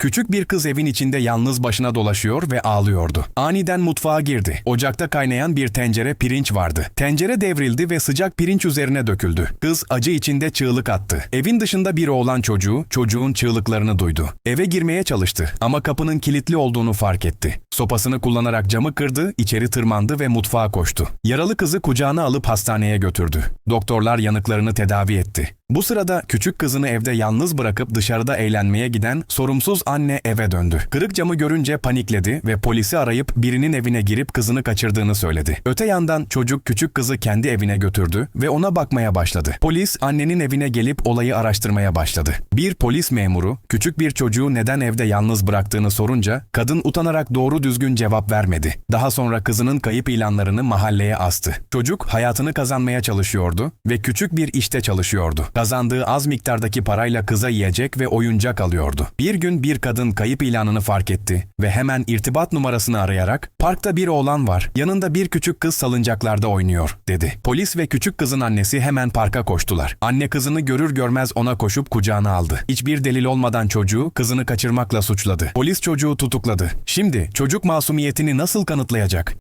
Küçük bir kız evin içinde yalnız başına dolaşıyor ve ağlıyordu. Aniden mutfağa girdi. Ocakta kaynayan bir tencere pirinç vardı. Tencere devrildi ve sıcak pirinç üzerine döküldü. Kız acı içinde çığlık attı. Evin dışında bir oğlan çocuğu çocuğun çığlıklarını duydu. Eve girmeye çalıştı ama kapının kilitli olduğunu fark etti. Sopasını kullanarak camı kırdı, içeri tırmandı ve mutfağa koştu. Yaralı kızı kucağına alıp hastaneye götürdü. Doktorlar yanıklarını tedavi etti. Bu sırada küçük kızını evde yalnız bırakıp dışarıda eğlenmeye giden sorumsuz anne eve döndü. Kırık camı görünce panikledi ve polisi arayıp birinin evine girip kızını kaçırdığını söyledi. Öte yandan çocuk küçük kızı kendi evine götürdü ve ona bakmaya başladı. Polis annenin evine gelip olayı araştırmaya başladı. Bir polis memuru küçük bir çocuğu neden evde yalnız bıraktığını sorunca kadın utanarak doğru düzgün cevap vermedi. Daha sonra kızının kayıp ilanlarını mahalleye astı. Çocuk hayatını kazanmaya çalışıyordu ve küçük bir işte çalışıyordu. Kazandığı az miktardaki parayla kıza yiyecek ve oyuncak alıyordu. Bir gün bir kadın kayıp ilanını fark etti ve hemen irtibat numarasını arayarak "Parkta bir oğlan var. Yanında bir küçük kız salıncaklarda oynuyor." dedi. Polis ve küçük kızın annesi hemen parka koştular. Anne kızını görür görmez ona koşup kucağına aldı. Hiçbir delil olmadan çocuğu kızını kaçırmakla suçladı. Polis çocuğu tutukladı. Şimdi çocuk masumiyetini nasıl kanıtlayacak?